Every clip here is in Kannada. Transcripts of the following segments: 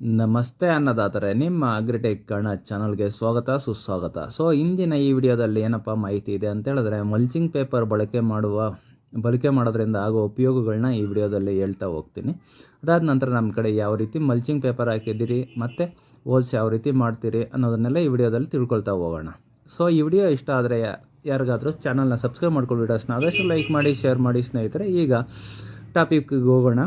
ನಮಸ್ತೆ ಅನ್ನದಾತರೆ, ನಿಮ್ಮ ಅಗ್ರಿಟೆಕ್ ಕನ್ನಡ ಚಾನಲ್ಗೆ ಸ್ವಾಗತ, ಸುಸ್ವಾಗತ. ಸೊ, ಇಂದಿನ ಈ ವಿಡಿಯೋದಲ್ಲಿ ಏನಪ್ಪ ಮಾಹಿತಿ ಇದೆ ಅಂತ ಹೇಳಿದ್ರೆ, ಮಲ್ಚಿಂಗ್ ಪೇಪರ್ ಬಳಕೆ ಮಾಡುವ, ಬಳಕೆ ಮಾಡೋದ್ರಿಂದ ಆಗೋ ಉಪಯೋಗಗಳನ್ನ ಈ ವಿಡಿಯೋದಲ್ಲಿ ಹೇಳ್ತಾ ಹೋಗ್ತೀನಿ. ಅದಾದ ನಂತರ ನಮ್ಮ ಕಡೆ ಯಾವ ರೀತಿ ಮಲ್ಚಿಂಗ್ ಪೇಪರ್ ಹಾಕಿದ್ದೀರಿ, ಮತ್ತು ಹೋಲ್ಸ್ ಯಾವ ರೀತಿ ಮಾಡ್ತೀರಿ ಅನ್ನೋದನ್ನೆಲ್ಲ ಈ ವಿಡಿಯೋದಲ್ಲಿ ತಿಳ್ಕೊಳ್ತಾ ಹೋಗೋಣ. ಸೊ, ಈ ವಿಡಿಯೋ ಇಷ್ಟ ಆದರೆ ಯಾರಿಗಾದರೂ ಚಾನಲ್ನ ಸಬ್ಸ್ಕ್ರೈಬ್ ಮಾಡ್ಕೊಂಡು ವಿಡಿಯೋಸ್ನ ಆದಷ್ಟು ಲೈಕ್ ಮಾಡಿ, ಶೇರ್ ಮಾಡಿ ಸ್ನೇಹಿತರೆ. ಈಗ ಟಾಪಿಕ್ಗೆ ಹೋಗೋಣ.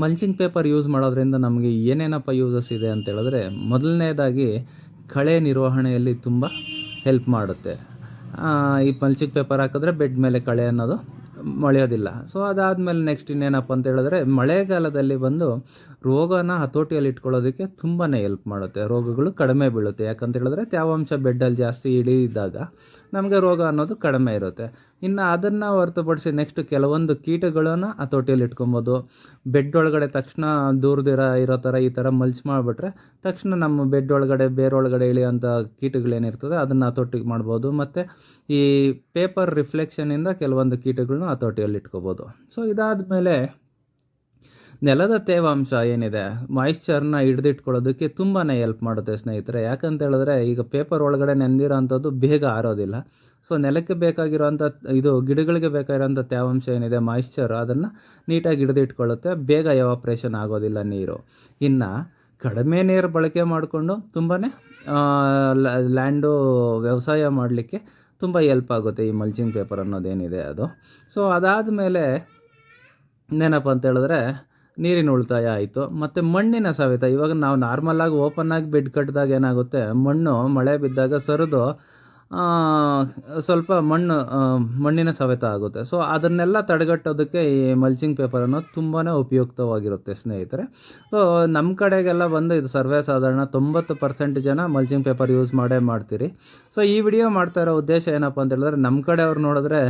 ಮಲ್ಚಿಂಗ್ ಪೇಪರ್ ಯೂಸ್ ಮಾಡೋದ್ರಿಂದ ನಮಗೆ ಏನೇನಪ್ಪ ಯೂಸಸ್ ಇದೆ ಅಂತ ಹೇಳಿದ್ರೆ, ಮೊದಲನೇದಾಗಿ ಕಳೆ ನಿರ್ವಹಣೆಯಲ್ಲಿ ತುಂಬ ಹೆಲ್ಪ್ ಮಾಡುತ್ತೆ. ಈ ಮಲ್ಚಿಂಗ್ ಪೇಪರ್ ಹಾಕಿದ್ರೆ ಬೆಡ್ ಮೇಲೆ ಕಳೆ ಅನ್ನೋದು ಮಳೆಯೋದಿಲ್ಲ. ಸೊ ಅದಾದಮೇಲೆ ನೆಕ್ಸ್ಟ್ ಇನ್ನೇನಪ್ಪ ಅಂತ ಹೇಳಿದ್ರೆ, ಮಳೆಗಾಲದಲ್ಲಿ ಬಂದು ರೋಗನ ಹತೋಟಿಯಲ್ಲಿ ಇಟ್ಕೊಳ್ಳೋದಕ್ಕೆ ತುಂಬಾ ಹೆಲ್ಪ್ ಮಾಡುತ್ತೆ. ರೋಗಗಳು ಕಡಿಮೆ ಬೀಳುತ್ತೆ. ಯಾಕಂತ ಹೇಳಿದ್ರೆ, ತೇವಾಂಶ ಬೆಡ್ಡಲ್ಲಿ ಜಾಸ್ತಿ ಇಳಿದಾಗ ನಮಗೆ ರೋಗ ಅನ್ನೋದು ಕಡಿಮೆ ಇರುತ್ತೆ. ಇನ್ನು ಅದನ್ನು ಹೊರತುಪಡಿಸಿ ನೆಕ್ಸ್ಟ್ ಕೆಲವೊಂದು ಕೀಟಗಳನ್ನು ಹತೋಟಿಯಲ್ಲಿ ಇಟ್ಕೊಬೋದು. ಬೆಡ್ ಒಳಗಡೆ ತಕ್ಷಣ ದೂರದಿರ ಇರೋ ಥರ ಈ ಥರ ಮಲ್ಚ್ ಮಾಡಿಬಿಟ್ರೆ ತಕ್ಷಣ ನಮ್ಮ ಬೆಡ್ ಒಳಗಡೆ ಬೇರೊಳಗಡೆ ಇಳಿಯೋಂಥ ಕೀಟಗಳೇನಿರ್ತದೆ ಅದನ್ನು ಹತೋಟಿಗೆ ಮಾಡ್ಬೋದು. ಮತ್ತು ಈ ಪೇಪರ್ ರಿಫ್ಲೆಕ್ಷನಿಂದ ಕೆಲವೊಂದು ಕೀಟಗಳನ್ನ ಹತೋಟಿಯಲ್ಲಿ ಇಟ್ಕೋಬೋದು. ಸೊ ಇದಾದಮೇಲೆ ನೆಲದ ತೇವಾಂಶ ಏನಿದೆ? ಮಾಯಿಶ್ಚರ್ನ ಹಿಡಿದಿಟ್ಕೊಳ್ಳೋದಕ್ಕೆ ತುಂಬಾ ಹೆಲ್ಪ್ ಮಾಡುತ್ತೆ ಸ್ನೇಹಿತರೆ. ಯಾಕಂತ ಹೇಳಿದ್ರೆ ಈಗ ಪೇಪರ್ ಒಳಗಡೆ ನೆಂದಿರೋ ಅಂಥದ್ದು ಬೇಗ ಆರೋದಿಲ್ಲ. ಸೊ ನೆಲಕ್ಕೆ ಬೇಕಾಗಿರುವಂಥ ಇದು ಗಿಡಗಳಿಗೆ ಬೇಕಾಗಿರೋಂಥ ತೇವಾಂಶ ಏನಿದೆ ಮಾಯಿಶ್ಚರ್ ಅದನ್ನು ನೀಟಾಗಿ ಹಿಡಿದಿಟ್ಕೊಳ್ಳುತ್ತೆ. ಬೇಗ ಎವಾಪ್ರೇಷನ್ ಆಗೋದಿಲ್ಲ ನೀರು. ಇನ್ನು ಕಡಿಮೆ ನೀರು ಬಳಕೆ ಮಾಡಿಕೊಂಡು ತುಂಬಾ ಲ್ಯಾಂಡು ವ್ಯವಸಾಯ ಮಾಡಲಿಕ್ಕೆ ತುಂಬ ಹೆಲ್ಪ್ ಆಗುತ್ತೆ ಈ ಮಲ್ಚಿಂಗ್ ಪೇಪರ್ ಅನ್ನೋದೇನಿದೆ ಅದು. ಸೊ ಅದಾದ ಮೇಲೆ ಇನ್ನೇನಪ್ಪ ಅಂತ ಹೇಳಿದ್ರೆ ನೀರಿನ ಉಳಿತಾಯ ಆಯಿತು. ಮತ್ತು ಮಣ್ಣಿನ ಸವೆತ, ಇವಾಗ ನಾವು ನಾರ್ಮಲ್ಲಾಗಿ ಓಪನ್ ಆಗಿ ಬೆಡ್ ಕಟ್ಟಿದಾಗ ಏನಾಗುತ್ತೆ? ಮಣ್ಣು ಮಳೆ ಬಿದ್ದಾಗ ಸರಿದು ಸ್ವಲ್ಪ ಮಣ್ಣು ಮಣ್ಣಿನ ಸವೆತ ಆಗುತ್ತೆ. ಸೊ ಅದನ್ನೆಲ್ಲ ತಡೆಗಟ್ಟೋದಕ್ಕೆ ಈ ಮಲ್ಚಿಂಗ್ ಪೇಪರ್ ಅನ್ನೋದು ತುಂಬಾ ಉಪಯುಕ್ತವಾಗಿರುತ್ತೆ ಸ್ನೇಹಿತರೆ. ಸೊ ನಮ್ಮ ಕಡೆಗೆಲ್ಲ ಬಂದು ಇದು ಸರ್ವೇ ಸಾಧಾರಣ ತೊಂಬತ್ತು ಪರ್ಸೆಂಟ್ ಜನ ಮಲ್ಚಿಂಗ್ ಪೇಪರ್ ಯೂಸ್ ಮಾಡೇ ಮಾಡ್ತೀರಿ. ಸೊ ಈ ವಿಡಿಯೋ ಮಾಡ್ತಾ ಇರೋ ಉದ್ದೇಶ ಏನಪ್ಪ ಅಂತ ಹೇಳಿದ್ರೆ ನಮ್ಮ ಕಡೆ ಅವ್ರು ನೋಡಿದ್ರೆ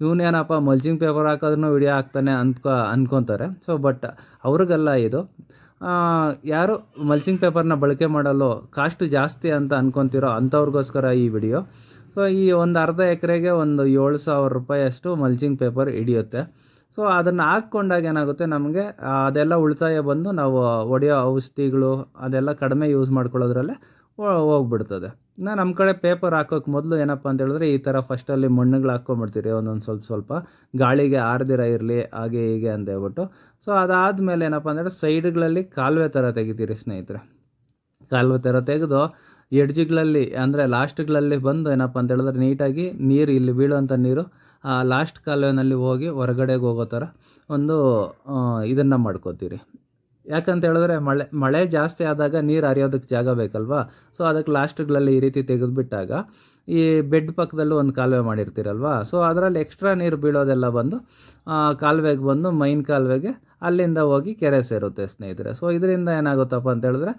ಇವನೇನಪ್ಪ ಮಲ್ಚಿಂಗ್ ಪೇಪರ್ ಹಾಕೋದ್ರೂ ವಿಡಿಯೋ ಹಾಕ್ತಾನೆ ಅಂದ್ಕೊ ಅಂದ್ಕೊತಾರೆ ಸೊ ಬಟ್ ಅವ್ರಿಗೆಲ್ಲ ಇದು. ಯಾರು ಮಲ್ಚಿಂಗ್ ಪೇಪರ್ನ ಬಳಕೆ ಮಾಡಲು ಕಾಸ್ಟ್ ಜಾಸ್ತಿ ಅಂತ ಅಂದ್ಕೊತಿರೋ ಅಂಥವ್ರಿಗೋಸ್ಕರ ಈ ವಿಡಿಯೋ. ಸೊ, ಈ ಒಂದು ಅರ್ಧ ಎಕರೆಗೆ ಒಂದು ಏಳು ಸಾವಿರ ರೂಪಾಯಿಯಷ್ಟು ಮಲ್ಚಿಂಗ್ ಪೇಪರ್ ಹಿಡಿಯುತ್ತೆ. ಸೊ, ಅದನ್ನು ಹಾಕ್ಕೊಂಡಾಗ ಏನಾಗುತ್ತೆ ನಮಗೆ ಅದೆಲ್ಲ ಉಳಿತಾಯ ಬಂದು ನಾವು ಒಡೆಯೋ ಔಷಧಿಗಳು ಅದೆಲ್ಲ ಕಡಿಮೆ ಯೂಸ್ ಮಾಡ್ಕೊಳ್ಳೋದ್ರಲ್ಲೇ ಹೋಗ್ಬಿಡ್ತದೆ. ಇನ್ನು ನಮ್ಮ ಕಡೆ ಪೇಪರ್ ಹಾಕೋಕೆ ಮೊದಲು ಏನಪ್ಪ ಅಂತ ಹೇಳಿದ್ರೆ, ಈ ಥರ ಫಸ್ಟಲ್ಲಿ ಮಣ್ಣುಗಳು ಹಾಕ್ಕೊಂಬಿಡ್ತೀರಿ ಒಂದೊಂದು ಸ್ವಲ್ಪ ಸ್ವಲ್ಪ. ಗಾಳಿಗೆ ಆರ್ದಿರ ಇರಲಿ, ಹಾಗೆ ಹೀಗೆ ಅಂತ ಹೇಳ್ಬಿಟ್ಟು. ಸೊ ಅದಾದಮೇಲೆ ಏನಪ್ಪ ಅಂದರೆ ಸೈಡ್ಗಳಲ್ಲಿ ಕಾಲುವೆ ಥರ ತೆಗಿತೀರಿ ಸ್ನೇಹಿತರೆ. ಕಾಲುವೆ ಥರ ತೆಗೆದು, ಎಡ್ಜ್ಗಳಲ್ಲಿ ಅಂದರೆ ಲಾಸ್ಟ್ಗಳಲ್ಲಿ ಬಂದು ಏನಪ್ಪ ಅಂತ ಹೇಳಿದ್ರೆ, ನೀಟಾಗಿ ನೀರು ಇಲ್ಲಿ ಬೀಳುವಂಥ ನೀರು, ಆ ಲಾಸ್ಟ್ ಕಾಲುವೆನಲ್ಲಿ ಹೋಗಿ ಹೊರಗಡೆಗೆ ಹೋಗೋ ಥರ ಒಂದು ಇದನ್ನು ಮಾಡ್ಕೋತೀರಿ. ಯಾಕಂತ ಹೇಳಿದ್ರೆ ಮಳೆ ಮಳೆ ಜಾಸ್ತಿ ಆದಾಗ ನೀರು ಹರಿಯೋದಕ್ಕೆ ಜಾಗ ಬೇಕಲ್ವಾ? ಸೊ ಅದಕ್ಕೆ ಲಾಸ್ಟ್ಗಳಲ್ಲಿ ಈ ರೀತಿ ತೆಗೆದುಬಿಟ್ಟಾಗ ಈ ಬೆಡ್ ಪಕ್ಕದಲ್ಲೂ ಒಂದು ಕಾಲುವೆ ಮಾಡಿರ್ತೀರಲ್ವಾ? ಸೊ ಅದರಲ್ಲಿ ಎಕ್ಸ್ಟ್ರಾ ನೀರು ಬೀಳೋದೆಲ್ಲ ಬಂದು ಕಾಲುವೆಗೆ ಬಂದು ಮೈನ್ ಕಾಲುವೆಗೆ ಅಲ್ಲಿಂದ ಹೋಗಿ ಕೆರೆ ಸೇರುತ್ತೆ ಸ್ನೇಹಿತರೆ. ಸೊ ಇದರಿಂದ ಏನಾಗುತ್ತಪ್ಪ ಅಂತ ಹೇಳಿದ್ರೆ,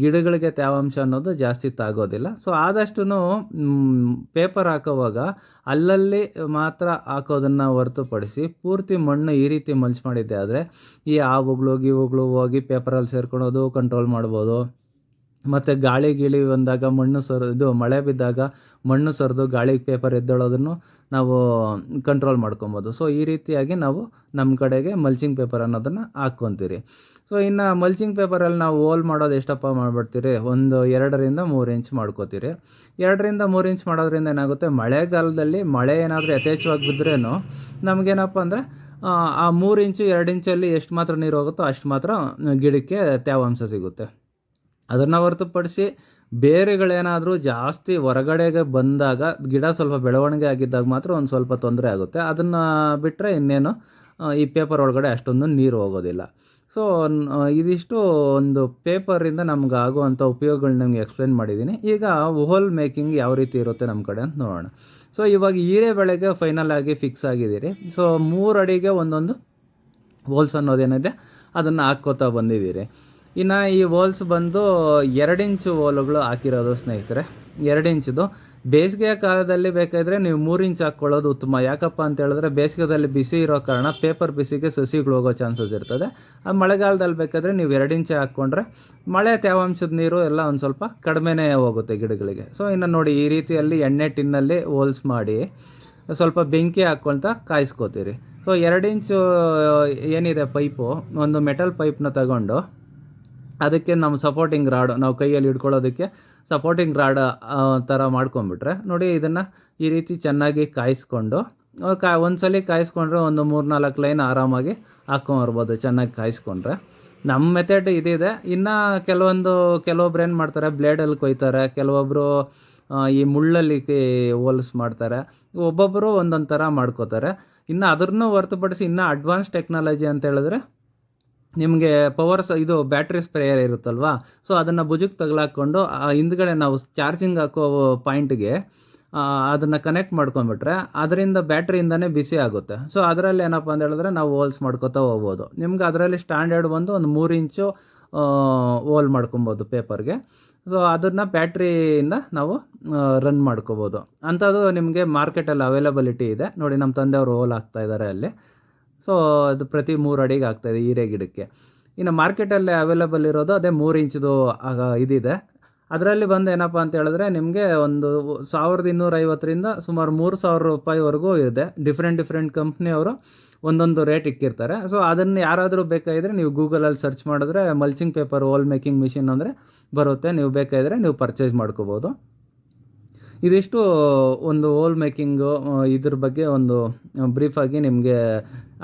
ಗಿಡಗಳಿಗೆ ತೇವಾಂಶ ಅನ್ನೋದು ಜಾಸ್ತಿ ತಾಗೋದಿಲ್ಲ. ಸೊ ಆದಷ್ಟು ಪೇಪರ್ ಹಾಕೋವಾಗ ಅಲ್ಲಲ್ಲಿ ಮಾತ್ರ ಹಾಕೋದನ್ನು ಹೊರತುಪಡಿಸಿ ಪೂರ್ತಿ ಮಣ್ಣು ಈ ರೀತಿ ಮಲ್ಚ್ ಮಾಡಿದ್ದೆ ಆದರೆ, ಈ ಹಾವುಗಳು ಗೀವುಗಳು ಹೋಗಿ ಪೇಪರಲ್ಲಿ ಸೇರ್ಕೊಳೋದು ಕಂಟ್ರೋಲ್ ಮಾಡ್ಬೋದು. ಮತ್ತು ಗಾಳಿ ಗಿಳಿ ಬಂದಾಗ ಮಣ್ಣು ಸರ್, ಇದು ಮಳೆ ಬಿದ್ದಾಗ ಮಣ್ಣು ಸರಿದು ಗಾಳಿಗೆ ಪೇಪರ್ ಎದ್ದೇಳೋದನ್ನು ನಾವು ಕಂಟ್ರೋಲ್ ಮಾಡ್ಕೊಬೋದು. ಸೊ ಈ ರೀತಿಯಾಗಿ ನಾವು ನಮ್ಮ ಕಡೆಗೆ ಮಲ್ಚಿಂಗ್ ಪೇಪರ್ ಅನ್ನೋದನ್ನು ಹಾಕ್ಕೊತೀರಿ. ಸೊ ಇನ್ನು ಮಲ್ಚಿಂಗ್ ಪೇಪರಲ್ಲಿ ನಾವು ಹೋಲ್ ಮಾಡೋದು ಎಷ್ಟಪ್ಪ ಮಾಡಿಬಿಡ್ತೀರಿ? ಒಂದು ಎರಡರಿಂದ ಮೂರು ಇಂಚ್ ಮಾಡ್ಕೋತೀರಿ. ಎರಡರಿಂದ ಮೂರು ಇಂಚ್ ಮಾಡೋದ್ರಿಂದ ಏನಾಗುತ್ತೆ? ಮಳೆಗಾಲದಲ್ಲಿ ಮಳೆ ಏನಾದರೂ ಯಥೇಚ್ಛವಾಗಿ ಬಿದ್ದರೇನು ನಮಗೇನಪ್ಪ ಅಂದರೆ, ಆ ಮೂರು ಇಂಚು ಎರಡು ಇಂಚಲ್ಲಿ ಎಷ್ಟು ಮಾತ್ರ ನೀರು ಹೋಗುತ್ತೋ ಅಷ್ಟು ಮಾತ್ರ ಗಿಡಕ್ಕೆ ತೇವಾಂಶ ಸಿಗುತ್ತೆ. ಅದನ್ನು ಹೊರತುಪಡಿಸಿ ಬೇರೆಗಳೇನಾದರೂ ಜಾಸ್ತಿ ಹೊರಗಡೆಗೆ ಬಂದಾಗ ಗಿಡ ಸ್ವಲ್ಪ ಬೆಳವಣಿಗೆ ಆಗಿದ್ದಾಗ ಮಾತ್ರ ಒಂದು ಸ್ವಲ್ಪ ತೊಂದರೆ ಆಗುತ್ತೆ. ಅದನ್ನು ಬಿಟ್ಟರೆ ಇನ್ನೇನು ಈ ಪೇಪರ್ ಒಳಗಡೆ ಅಷ್ಟೊಂದು ನೀರು ಹೋಗೋದಿಲ್ಲ. ಸೊ ಇದಿಷ್ಟು ಒಂದು ಪೇಪರಿಂದ ನಮ್ಗೆ ಆಗುವಂಥ ಉಪಯೋಗಗಳು ನಿಮ್ಗೆ ಎಕ್ಸ್ಪ್ಲೇನ್ ಮಾಡಿದ್ದೀನಿ ಈಗ ಹೋಲ್ ಮೇಕಿಂಗ್ ಯಾವ ರೀತಿ ಇರುತ್ತೆ ನಮ್ಮ ಕಡೆ ಅಂತ ನೋಡೋಣ. ಸೊ ಇವಾಗ ಹೀರೆ ಬೆಳೆಗೆ ಫೈನಲ್ ಆಗಿ ಫಿಕ್ಸ್ ಆಗಿದ್ದೀರಿ. ಸೊ ಮೂರು ಅಡಿಗೆ ಒಂದೊಂದು ಹೋಲ್ಸ್ ಅನ್ನೋದೇನಿದೆ, ಅದನ್ನು ಹಾಕ್ಕೋತಾ ಬಂದಿದ್ದೀರಿ. ಇನ್ನು ಈ ಹೋಲ್ಸ್ ಬಂದು ಎರಡು ಇಂಚು ಹೋಲುಗಳು ಹಾಕಿರೋದು ಸ್ನೇಹಿತರೆ. ಎರಡು ಇಂಚಿದು. ಬೇಸಿಗೆಯ ಕಾಲದಲ್ಲಿ ಬೇಕಾದರೆ ನೀವು ಮೂರು ಇಂಚ್ ಹಾಕ್ಕೊಳ್ಳೋದು ಉತ್ತಮ. ಯಾಕಪ್ಪ ಅಂತ ಹೇಳಿದ್ರೆ ಬೇಸಿಗೆದಲ್ಲಿ ಬಿಸಿ ಇರೋ ಕಾರಣ ಪೇಪರ್ ಬಿಸಿಗೆ ಸಸಿಗಳು ಹೋಗೋ ಚಾನ್ಸಸ್ ಇರ್ತದೆ. ಆ ಮಳೆಗಾಲದಲ್ಲಿ ಬೇಕಾದರೆ ನೀವು ಎರಡು ಇಂಚೆ ಹಾಕ್ಕೊಂಡ್ರೆ ಮಳೆ ತೇವಾಂಶದ ನೀರು ಎಲ್ಲ ಒಂದು ಸ್ವಲ್ಪ ಕಡಿಮೆನೇ ಹೋಗುತ್ತೆ ಗಿಡಗಳಿಗೆ. ಸೊ ಇನ್ನು ನೋಡಿ ಈ ರೀತಿಯಲ್ಲಿ ಎಣ್ಣೆ ಟಿನ್ನಲ್ಲಿ ಹೋಲ್ಸ್ ಮಾಡಿ ಸ್ವಲ್ಪ ಬೆಂಕಿ ಹಾಕ್ಕೊಳ್ತಾ ಕಾಯಿಸ್ಕೋತೀರಿ. ಸೊ ಎರಡು ಇಂಚು, ಏನಿದೆ ಪೈಪು ಒಂದು ಮೆಟಲ್ ಪೈಪ್ನ ತಗೊಂಡು ಅದಕ್ಕೆ ನಮ್ಮ ಸಪೋರ್ಟಿಂಗ್ ರಾಡ್ ನಾವು ಕೈಯಲ್ಲಿ ಹಿಡ್ಕೊಳ್ಳೋದಕ್ಕೆ ಸಪೋರ್ಟಿಂಗ್ ರಾಡ್ ಥರ ಮಾಡ್ಕೊಂಬಿಟ್ರೆ ನೋಡಿ ಇದನ್ನು ಈ ರೀತಿ ಚೆನ್ನಾಗಿ ಕಾಯಿಸ್ಕೊಂಡು ಕಾ, ಒಂದ್ಸಲಿ ಕಾಯಿಸ್ಕೊಂಡ್ರೆ ಒಂದು ಮೂರು ನಾಲ್ಕು ಲೈನ್ ಆರಾಮಾಗಿ ಹಾಕ್ಕೊಂಬರ್ಬೋದು ಚೆನ್ನಾಗಿ ಕಾಯಿಸ್ಕೊಂಡ್ರೆ. ನಮ್ಮ ಮೆಥಡ್ ಇದಿದೆ. ಇನ್ನು ಕೆಲವೊಂದು, ಕೆಲವೊಬ್ರು ಏನು ಮಾಡ್ತಾರೆ ಬ್ಲೇಡಲ್ಲಿ ಕೊಯ್ತಾರೆ ಕೆಲವೊಬ್ಬರು ಈ ಮುಳ್ಳಲ್ಲಿ ಹೋಲ್ಸ್ ಮಾಡ್ತಾರೆ ಒಬ್ಬೊಬ್ಬರು ಒಂದೊಂದು ಥರ ಮಾಡ್ಕೋತಾರೆ. ಇನ್ನು ಅದನ್ನು ಹೊರತುಪಡಿಸಿ ಇನ್ನೂ ಅಡ್ವಾನ್ಸ್ ಟೆಕ್ನಾಲಜಿ ಅಂತ ಹೇಳಿದ್ರೆ ನಿಮಗೆ ಪವರ್ ಇದು ಬ್ಯಾಟ್ರಿ ಸ್ಪ್ರೇಯರ್ ಇರುತ್ತಲ್ವಾ? ಸೊ ಅದನ್ನು ಭುಜಕ್ಕೆ ಆ, ಹಿಂದ್ಗಡೆ ನಾವು ಚಾರ್ಜಿಂಗ್ ಹಾಕೋ ಪಾಯಿಂಟ್ಗೆ ಅದನ್ನು ಕನೆಕ್ಟ್ ಮಾಡ್ಕೊಂಬಿಟ್ರೆ ಅದರಿಂದ ಬ್ಯಾಟ್ರಿಯಿಂದನೇ ಬಿಸಿ ಆಗುತ್ತೆ. ಸೊ ಅದರಲ್ಲಿ ಏನಪ್ಪ ಅಂತ ಹೇಳಿದ್ರೆ ನಾವು ಹೋಲ್ಸ್ ಮಾಡ್ಕೋತಾ ಹೋಗ್ಬೋದು. ನಿಮ್ಗೆ ಅದರಲ್ಲಿ ಸ್ಟ್ಯಾಂಡರ್ಡ್ ಬಂದು ಒಂದು ಮೂರು ಇಂಚು ಹೋಲ್ ಮಾಡ್ಕೊಬೋದು ಪೇಪರ್ಗೆ ಸೊ ಅದನ್ನು ಬ್ಯಾಟ್ರಿಯಿಂದ ನಾವು ರನ್ ಮಾಡ್ಕೋಬೋದು. ಅಂಥದ್ದು ನಿಮಗೆ ಮಾರ್ಕೆಟಲ್ಲಿ ಅವೈಲಬಿಲಿಟಿ ಇದೆ. ನೋಡಿ, ನಮ್ಮ ತಂದೆಯವರು ಹೋಲ್ ಹಾಕ್ತಾ ಇದ್ದಾರೆ ಅಲ್ಲಿ. ಸೊ ಅದು ಪ್ರತಿ ಮೂರು ಅಡಿಗೆ ಆಗ್ತಾಯಿದೆ ಹೀರೆ ಗಿಡಕ್ಕೆ. ಇನ್ನು ಮಾರ್ಕೆಟಲ್ಲಿ ಅವೈಲೇಬಲ್ ಇರೋದು ಅದೇ ಮೂರು ಇಂಚ್ದು, ಆಗ ಇದಿದೆ. ಅದರಲ್ಲಿ ಬಂದು ಏನಪ್ಪ ಅಂತ ಹೇಳಿದ್ರೆ ನಿಮಗೆ ಒಂದು ಸಾವಿರದ ಇನ್ನೂರೈವತ್ತರಿಂದ ಸುಮಾರು ಮೂರು ಸಾವಿರ ರೂಪಾಯಿವರೆಗೂ ಇದೆ. ಡಿಫ್ರೆಂಟ್ ಡಿಫ್ರೆಂಟ್ ಕಂಪ್ನಿಯವರು ಒಂದೊಂದು ರೇಟ್ ಇಕ್ಕಿರ್ತಾರೆ. ಸೊ ಅದನ್ನು ಯಾರಾದರೂ ಬೇಕಾಗಿದ್ರೆ ನೀವು ಗೂಗಲಲ್ಲಿ ಸರ್ಚ್ ಮಾಡಿದ್ರೆ mulching paper hole making machine ಅಂದರೆ ಬರುತ್ತೆ. ನೀವು ಬೇಕಾದರೆ ನೀವು ಪರ್ಚೇಸ್ ಮಾಡ್ಕೋಬೋದು. ಇದಿಷ್ಟು ಒಂದು ಹೋಲ್ ಮೇಕಿಂಗು ಇದ್ರ ಬಗ್ಗೆ ಒಂದು ಬ್ರೀಫಾಗಿ ನಿಮಗೆ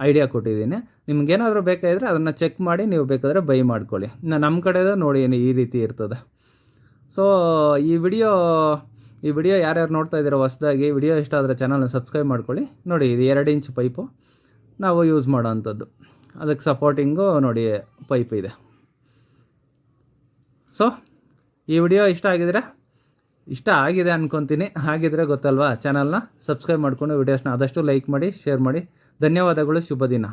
ಐಡಿಯಾ ಕೊಟ್ಟಿದ್ದೀನಿ. ನಿಮ್ಗೇನಾದರೂ ಬೇಕಾದರೆ ಅದನ್ನು ಚೆಕ್ ಮಾಡಿ ನೀವು ಬೇಕಾದರೆ ಬೈ ಮಾಡ್ಕೊಳ್ಳಿ. ನಮ್ಮ ಕಡೆದ ನೋಡಿ ಈ ರೀತಿ ಇರ್ತದೆ. ಸೊ ಈ ವಿಡಿಯೋ ಈ ವಿಡಿಯೋ ಯಾರ್ಯಾರು ನೋಡ್ತಾ ಇದ್ದೀರೋ ಹೊಸ್ದಾಗಿ ವಿಡಿಯೋ ಇಷ್ಟ ಆದರೆ ಚಾನಲ್ನ ಸಬ್ಸ್ಕ್ರೈಬ್ ಮಾಡ್ಕೊಳ್ಳಿ. ನೋಡಿ, ಇದು ಎರಡು ಇಂಚ್ ಪೈಪು ನಾವು ಯೂಸ್ ಮಾಡೋ ಅಂಥದ್ದು ಅದಕ್ಕೆ ಸಪೋರ್ಟಿಂಗು ನೋಡಿ ಪೈಪ್ ಇದೆ. ಸೊ ಈ ವಿಡಿಯೋ ಇಷ್ಟ ಆಗಿದ್ರೆ ಇಷ್ಟ ಆಗಿದೆ ಅನ್ಕೊತೀನಿ. ಹಾಗಿದ್ರೆ ಗೊತ್ತಲ್ವಾ? ಚಾನಲ್ನ ಸಬ್ಸ್ಕ್ರೈಬ್ ಮಾಡಿಕೊಂಡು ವಿಡಿಯೋಸ್ನ ಆದಷ್ಟು ಲೈಕ್ ಮಾಡಿ ಶೇರ್ ಮಾಡಿ. ಧನ್ಯವಾದಗಳು, ಶುಭ ದಿನ.